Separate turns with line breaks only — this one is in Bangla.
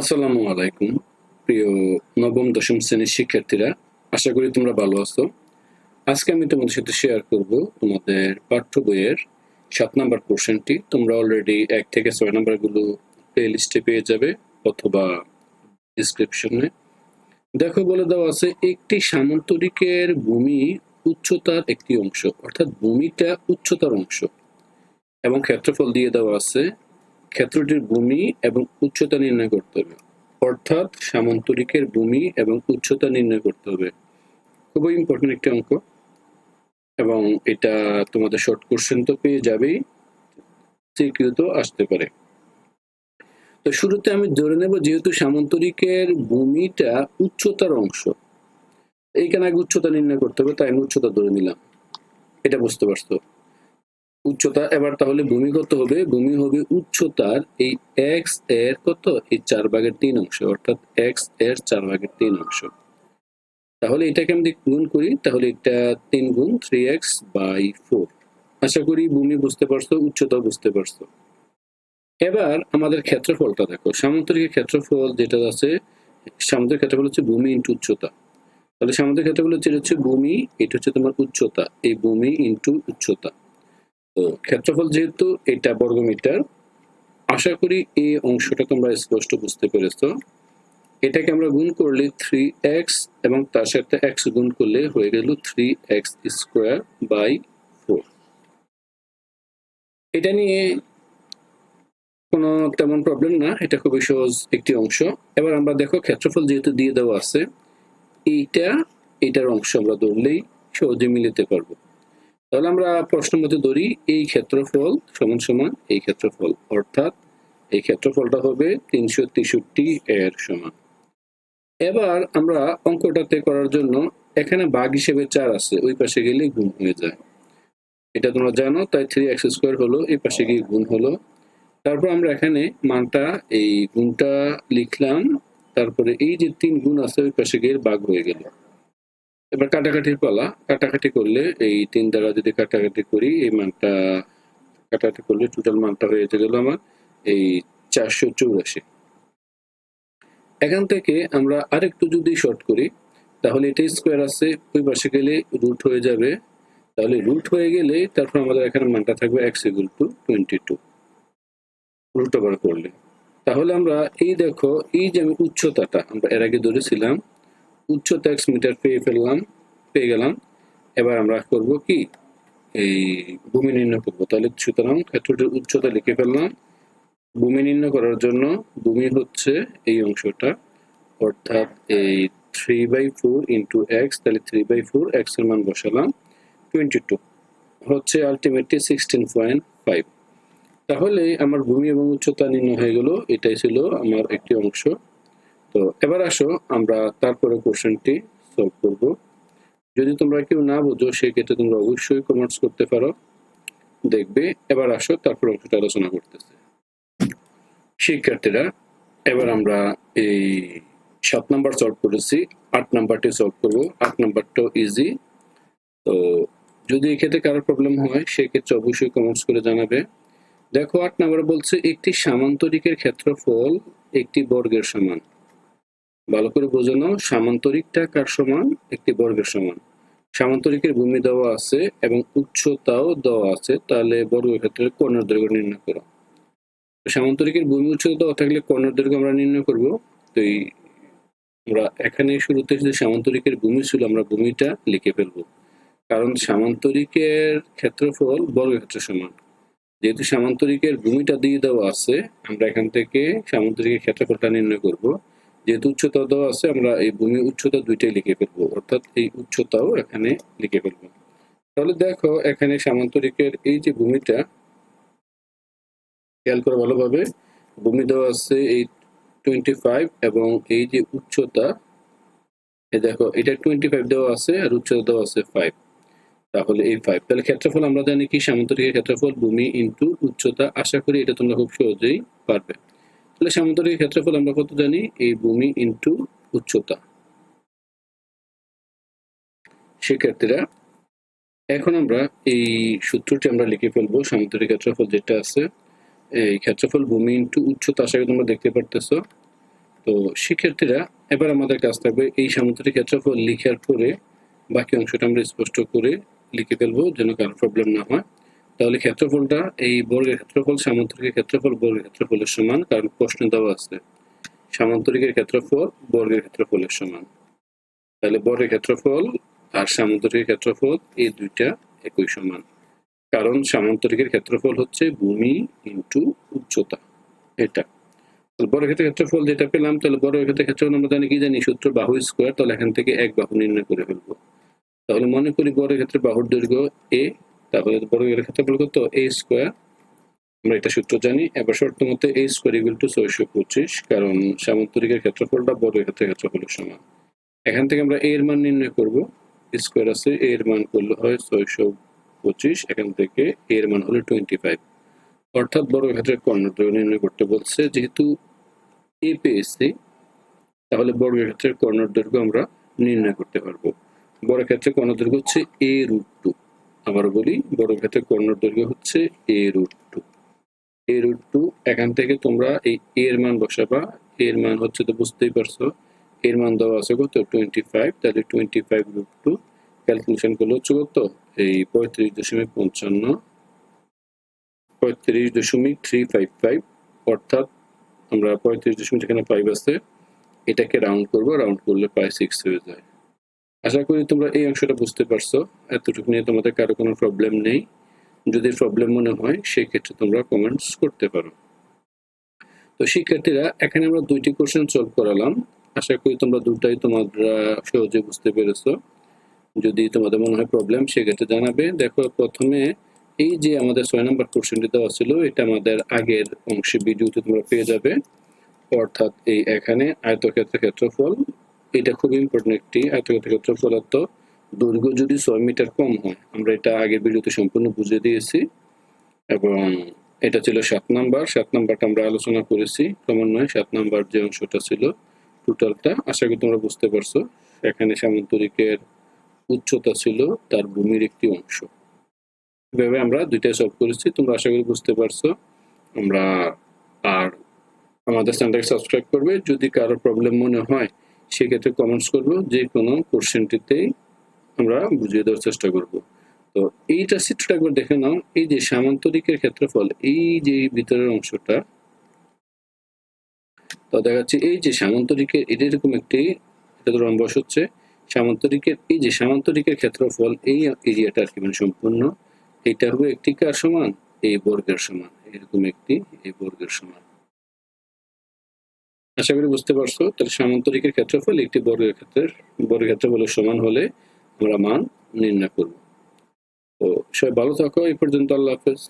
আসসালামু আলাইকুম, প্রিয় নবম, দশম শ্রেণির শিক্ষার্থীরা। আশা করি তোমরা ভালো আছো। আজকে আমি তোমাদের সাথে শেয়ার করব তোমাদের পাঠ্য বইয়ের সাত নাম্বার পোর্শনটি তোমরা অলরেডি এক থেকে ছয় নাম্বারগুলো প্লে লিস্টে পেয়ে যাবে অথবা ডিসক্রিপশনে দেখো, বলে দেওয়া আছে, একটি সামন্তরিকের ভূমি উচ্চতার একটি অংশ, অর্থাৎ ভূমিটা উচ্চতার অংশ। এবং ক্ষেত্রফল দিয়ে দেওয়া আছে ক্ষেত্রটির ভূমি এবং উচ্চতা নির্ণয় করতে হবে। অর্থাৎ সামান্তরিকের ভূমি এবং উচ্চতা নির্ণয় করতে হবে। খুবই ইম্পর্টেন্ট একটি অঙ্ক। এবং এটা তোমাদের শর্ট কোশ্চেন তো পেয়ে যাবেই। সিকিউ আসতে পারে। তো শুরুতে আমি ধরে নেব যেহেতু সামান্তরিকের ভূমিটা উচ্চতার অংশ। এইখানে আগে উচ্চতা নির্ণয় করতে হবে, তাই আমি উচ্চতা ধরে নিলাম। এটা বুঝতে পারছ? উচ্চতা, এবার তাহলে ভূমি কত হবে? ভূমি হবে উচ্চতার এই এক্সের কত? এই চার ভাগের তিন অংশ, অর্থাৎ এক্সের চার ভাগের তিন অংশ। তাহলে এটাকে আমি গুণ করি, তাহলে এটা তিন গুণ থ্রি এক্স বাই ফোর আশা করি ভূমি বুঝতে পারছ উচ্চতা বুঝতে পারছ। এবার আমাদের ক্ষেত্রফলটা দেখো। সামন্তরিকের ক্ষেত্রফল যেটা আছে সামুদ্রিক ক্ষেত্রফল হচ্ছে ভূমি ইন্টু উচ্চতা। তাহলে সামুদ্রিক ক্ষেত্রফল হচ্ছে, এটা হচ্ছে ভূমি, এটা হচ্ছে তোমার উচ্চতা। এই ভূমি ইন্টু উচ্চতা। তো ক্ষেত্রফল যেহেতু এটা বর্গমিটার, আশা করি এই অংশটা তোমরা স্পষ্ট বুঝতে পেরেছ। এটাকে আমরা গুণ করলে থ্রি এক্স এবং তার সাথে এক্স গুণ করলে হয়ে গেল three x square by four এটা নিয়ে কোনো তেমন প্রবলেম না, এটা খুবই সহজ একটি অংশ। এবার আমরা দেখো ক্ষেত্রফল যেহেতু দিয়ে দেওয়া আছে, এইটা, এটার অংশ আমরা ধরলেই সহজে মিলিতে পারব। তাহলে আমরা প্রশ্ন মধ্যে ধরি, এই ক্ষেত্রফল সমান সমান এই ক্ষেত্রফল, অর্থাৎ এই ক্ষেত্রফলটা হবে তিনশো তেষট্টি এর সমান। এবার আমরা অঙ্কটাতে করার জন্য এখানে বাঘ হিসেবে চার আছে, ওই পাশে গেলে গুণ হয়ে যায়। এটা তোমরা জানো, তাই থ্রি এক্স স্কোয়ার হলো, এই পাশে গিয়ে গুণ হলো। তারপর আমরা এখানে মানটা, এই গুণটা লিখলাম, তারপরে এই যে তিন গুণ আছে, ওই পাশে গিয়ে বাঘ হয়ে গেল। এবার কাটাকাটির পালা। কাটাকাটি করলে এই তিন দ্বারা যদি কাটাকাটি করি, এই মানটা কাটাকাটি করলে টোটাল মানটা হয়ে গেল আমার এই চারশো চৌরাশি। এখান থেকে আমরা আরেকটু যদি শর্ট করি, তাহলে এটা স্কোয়ার আছে, ওই পাশে গেলে রুট হয়ে যাবে। তাহলে রুট হয়ে গেলে তারপর আমাদের এখানে মানটা থাকবে x equal to twenty two root over করলে। তাহলে আমরা এই দেখো, এই যে আমি উচ্চতাটা, আমরা এর আগে ধরেছিলাম উচ্চতা এক্স মিটার পেয়ে ফেললাম, পেয়ে গেলাম। এবার আমরা করব কি? এই ভূমি নির্ণয় করব। তাহলে সুতরাং ক্ষেত্রটির উচ্চতা লিখে ফেললাম। ভূমি নির্ণয় করার জন্য ভূমি হচ্ছে এই অংশটা, অর্থাৎ এই three by four into x তাহলে থ্রি বাই ফোর এক্সের মান বসালাম টোয়েন্টি টু হচ্ছে আলটিমেটলি সিক্সটিন পয়েন্ট ফাইভ তাহলে আমার ভূমি এবং উচ্চতা নির্ণয় হয়ে গেল। এটাই ছিল আমার একটি অংশ। তো এবার আসো, আমরা তারপরে কোশ্চেনটি সলভ করব। যদি তোমরা কেউ না বোঝো, সেক্ষেত্রে তোমরা অবশ্যই কমেন্টস করতে পারো। দেখবে, এবার আসো, তারপর অংশটা আলোচনা করতেছে। শিক্ষার্থীরা, এবার আমরা এই সাত নাম্বার সলভ করেছি, আট নাম্বারটি সলভ করব। আট নাম্বারটাও ইজি তো যদি এক্ষেত্রে কারোর প্রবলেম হয়, সেক্ষেত্রে অবশ্যই কমেন্টস করে জানাবে। দেখো, আট নাম্বার বলছে, একটি সামান্তরিকের ক্ষেত্রফল একটি বর্গের সমান। ভালো করে বোঝানো সামান্তরিকটা কার সমান একটি বর্গের সমান। সামান্তরিকের ভূমি দেওয়া আছে এবং উচ্চতাও দেওয়া আছে, তাহলে বর্গের ক্ষেত্রে কর্ণের দৈর্ঘ্য নির্ণয় করো। সামান্তরিকের ভূমি উচ্চতা দেওয়া থাকলে কর্ণের দৈর্ঘ্য আমরা নির্ণয় করব। তো এই আমরা এখানে শুরুতে যে সামান্তরিকের ভূমি ছিল, আমরা ভূমিটা লিখে ফেলব। কারণ সামান্তরিকের ক্ষেত্রফল বর্গের ক্ষেত্রে সমান। যেহেতু সামান্তরিকের ভূমিটা দিয়ে দেওয়া আছে, আমরা এখান থেকে সামান্তরিকের ক্ষেত্রফলটা নির্ণয় করব। যেহেতু উচ্চতা দেওয়া আছে, আমরা এই ভূমি উচ্চতা দুইটাই লিখে ফেলব। অর্থাৎ এই উচ্চতাও এখানে লিখে ফেলব। তাহলে দেখো, এখানে সামান্তরিকের এই যে ভূমিটা, খেয়াল করে ভালোভাবে, ভূমি দেওয়া আছে এই টোয়েন্টি ফাইভ এবং এই যে উচ্চতা, এই দেখো, এটা টোয়েন্টি ফাইভ দেওয়া আছে আর উচ্চতা দেওয়া আছে ফাইভ তাহলে এই ফাইভ তাহলে ক্ষেত্রফল আমরা জানি কি? সামান্তরিকের ক্ষেত্রফল ভূমি ইন্টু উচ্চতা। আশা করি এটা তোমরা খুব সহজেই পারবে। তাহলে সামান্তরিকের ক্ষেত্রফল আমরা কত জানি? এই ভূমি ইন্টু উচ্চতা। শিক্ষার্থীরা এখন আমরা এই সূত্রটি আমরা লিখে ফেলব সামান্তরিক ক্ষেত্রফল যেটা আছে। এই ক্ষেত্রফল ভূমি ইন্টু উচ্চতা, আশা করি তোমরা দেখতে পারতেছো। তো শিক্ষার্থীরা এবার আমাদের কাজ থাকবে এই সামুদ্রিক ক্ষেত্রফল লিখার পরে বাকি অংশটা আমরা স্পষ্ট করে লিখে ফেলব, যেন কারও প্রবলেম না হয়। তাহলে ক্ষেত্রফলটা এই বর্গের ক্ষেত্রফল, সামান্তরিকের ক্ষেত্রফল, বর্গের ক্ষেত্রফলের সমান, কারণ প্রশ্ন দেওয়া আছে। সামান্তরিকের ক্ষেত্রফল, বর্গের ক্ষেত্রফলের সমান। তাহলে বর্গের ক্ষেত্রফল আর সামান্তরিকের ক্ষেত্রফল এই দুইটা একই সমান। কারণ সামান্তরিকের ক্ষেত্রফল হচ্ছে ভূমি ইন্টু উচ্চতা, এটা। বড় ক্ষেত্রে ক্ষেত্রফল যেটা পেলাম, তাহলে বড় ক্ষেত্রে ক্ষেত্রফল আমরা জানি কি জানি? সূত্র বাহু স্কোয়ার তাহলে এখান থেকে এক বাহু নির্ণয় করে ফেলব। তাহলে মনে করি বড় ক্ষেত্রে বাহুর দৈর্ঘ্য এ তাহলে বড় ক্ষেত্রফল কত এ স্কোয়ার আমরা এটা সূত্র জানি। এবার শর্ত মতে এ স্কোয়ার ইকুয়াল টু ছয়শো পঁচিশ, কারণ সামান্তরিকের ক্ষেত্রফলটা বড় ক্ষেত্রে ক্ষেত্রফলের সমান। এখান থেকে আমরা এর মান নির্ণয় করব। স্কোয়ার আছে এর মান করলে হয় ছয়শো পঁচিশ, এখান থেকে এর মান হলো টোয়েন্টি ফাইভ অর্থাৎ বড় ক্ষেত্রে কর্ণ দৈর্ঘ্য নির্ণয় করতে বলছে, যেহেতু এ পেয়েছি, তাহলে বর্গ ক্ষেত্রের কর্ণর দৈর্ঘ্য আমরা নির্ণয় করতে পারব। বড় ক্ষেত্রে কর্ণ দৈর্ঘ্য হচ্ছে এ রুট টু আবার বলি বড় ক্ষেত্রে কর্ণর দৈর্ঘ্য হচ্ছে a root two a root two এখান থেকে তোমরা এই এর মান বসাবা। এর মান হচ্ছে তো বুঝতেই পারছ এর মান দেওয়া আছে কত? টোয়েন্টি ফাইভ তাহলে twenty five root two calculation করলে হচ্ছে কত? এই পঁয়ত্রিশ দশমিক পঞ্চান্ন, পঁয়ত্রিশ দশমিক থ্রি ফাইভ ফাইভ অর্থাৎ আমরা পঁয়ত্রিশ দশমিক যেখানে ফাইভ আছে, এটাকে রাউন্ড করব রাউন্ড করলে পাই সিক্স হয়ে যায়। আশা করি তোমরা এই অংশটা বুঝতে পারছ। এতটুকু নিয়ে তোমাদের কারও কোনো প্রবলেম নেই। যদি প্রবলেম মনে হয় সেই ক্ষেত্রে তোমরা কমেন্টস করতে পারো। তো শিক্ষার্থীরা, এখানে আমরা দুইটি কোশ্চেন সলভ করালাম। আশা করি তোমরা দুটাই তোমরা সহজে বুঝতে পেরেছ। যদি তোমাদের মনে হয় প্রবলেম সেক্ষেত্রে জানাবে। দেখো, প্রথমে এই যে আমাদের ছয় নম্বর কোশ্চেনটি দেওয়া ছিল, এটা আমাদের আগের অংশে ভিডিওতে তোমরা পেয়ে যাবে। অর্থাৎ এই এখানে আয়তক্ষেত্রের ক্ষেত্রফল। এটা খুব ইম্পর্টেন্ট একটি ক্ষেত্রফল অর্থ দৈর্ঘ্য যদি ছয় মিটার কম হয়, আমরা এটা আগের ভিডিওতে সম্পূর্ণ বুঝিয়ে দিয়েছি। এবং এটা ছিল সাত নাম্বার। সাত নাম্বারটা আমরা আলোচনা করেছি। ক্রমান্বয়ে সাত নাম্বার যে অংশটা ছিল টোটালটা আশা করি তোমরা বুঝতে পারছ। এখানে সামন্তরিকের উচ্চতা ছিল তার ভূমির একটি অংশ। এভাবে আমরা দুইটাই সলভ করেছি। তোমরা আশা করি বুঝতে পারছ। আমরা আর আমাদের চ্যানেলটাকে সাবস্ক্রাইব করবে। যদি কারও প্রবলেম মনে হয় সেক্ষেত্রে কমেন্টস করব, যে কোনো কোশ্চেনটিতেই আমরা বুঝিয়ে দেওয়ার চেষ্টা করব। তো এইটা চিত্রটা একবার দেখে নাও, এই যে সামান্তরিকের ক্ষেত্রফল, এই যে ভিতরের অংশটা, তো দেখা যাচ্ছে এই যে সামান্তরিকের, এটা এরকম একটি রম্বস হচ্ছে, সামান্তরিকের, এই যে সামান্তরিকের ক্ষেত্রফল, এই এরিয়াটা আর কি মানে সম্পূর্ণ এটা হবে একটি কার সমান? এই বর্গের সমান, এরকম একটি, এই বর্গের সমান। আশা করি বুঝতে পারছ। তাহলে সামান্তরিকের ক্ষেত্রফল একটি বর্গের ক্ষেত্রের, বর্গের ক্ষেত্রফলের সমান হলে আমরা মান নির্ণয় করব। তো সবাই ভালো থাকো, এই পর্যন্ত আল্লাহ হাফেজ।